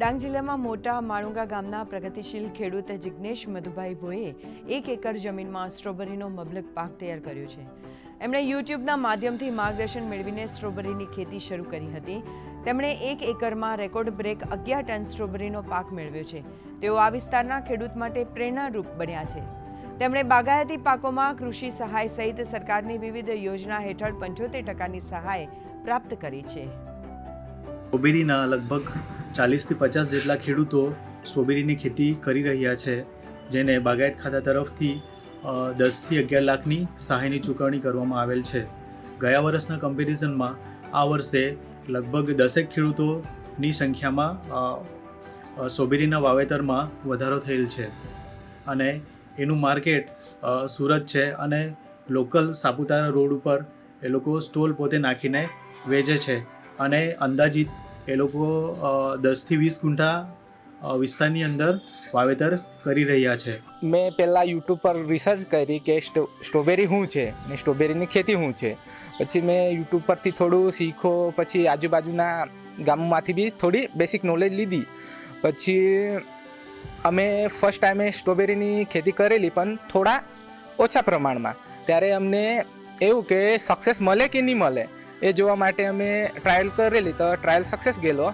ડાંગ જિલ્લામાં મોટા માળુંગા ગામના પ્રગતિશીલ ખેડૂત જિજ્ઞેશ મધુભાઈ ભોઈએ એક એકર જમીનમાં સ્ટ્રોબેરીનો મબલક પાક તૈયાર કર્યો છે. એમણે યુટ્યુબના માધ્યમથી માર્ગદર્શન મેળવીને સ્ટ્રોબેરીની ખેતી શરૂ કરી હતી. તેમણે એક એકરમાં રેકોર્ડ બ્રેક અગિયાર ટન સ્ટ્રોબેરીનો પાક મેળવ્યો છે. તેઓ આ વિસ્તારના ખેડૂત માટે પ્રેરણારૂપ બન્યા છે. તેમણે બાગાયતી પાકોમાં કૃષિ સહાય સહિત સરકારની વિવિધ યોજના હેઠળ પંચોતેર ટકાની સહાય પ્રાપ્ત કરી છે. સ્ટ્રોબેરીના લગભગ ચાલીસથી પચાસ જેટલા ખેડૂતો સ્ટ્રોબેરીની ખેતી કરી રહ્યા છે, જેને બાગાયત ખાતા તરફથી દસથી અગિયાર લાખની સહાયની ચૂકવણી કરવામાં આવેલ છે. ગયા વર્ષના કમ્પેરિઝનમાં આ વર્ષે લગભગ દસેક ખેડૂતોની સંખ્યામાં સ્ટ્રોબેરીના વાવેતરમાં વધારો થયેલ છે. અને એનું માર્કેટ સુરત છે અને લોકલ સાપુતારા રોડ ઉપર એ લોકો સ્ટોલ પોતે નાખીને વેચે છે. અને અંદાજિત એ લોકો દસથી વીસ ગુંઠા વિસ્તારની અંદર વાવેતર કરી રહ્યા છે. મેં પહેલાં યુટ્યુબ પર રિસર્ચ કરી કે સ્ટ્રોબેરી શું છે ને સ્ટ્રોબેરીની ખેતી શું છે. પછી મેં યુટ્યુબ પરથી થોડું શીખો, પછી આજુબાજુના ગામમાંથી બી થોડી બેસિક નોલેજ લીધી. પછી અમે ફર્સ્ટ ટાઈમે સ્ટ્રોબેરીની ખેતી કરેલી, પણ થોડા ઓછા પ્રમાણમાં. ત્યારે અમને એવું કે સક્સેસ મળે કે નહીં મળે? એ જોવા માટે અમે ટ્રાયલ કરેલી તો ટ્રાયલ સક્સેસ ગયેલો.